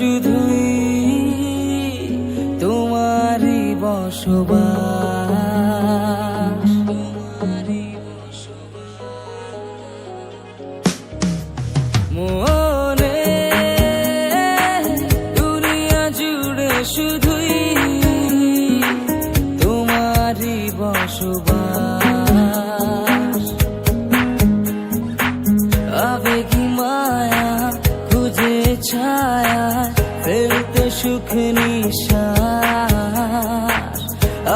শুধুই তোমারই বসবাস। তোমারই বসবাস। শুধুই তোমারই বসবাস। ছায়া ফেলতে সুখ নিশ্বাস।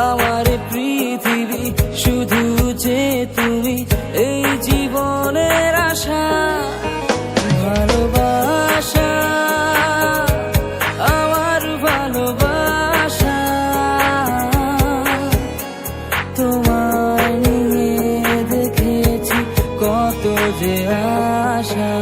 আমার পৃথিবী শুধু যে তুমি, এই জীবনের আশা, ভালোবাসা। আমার তোমায় নিয়ে দেখেছি কত যে আশা।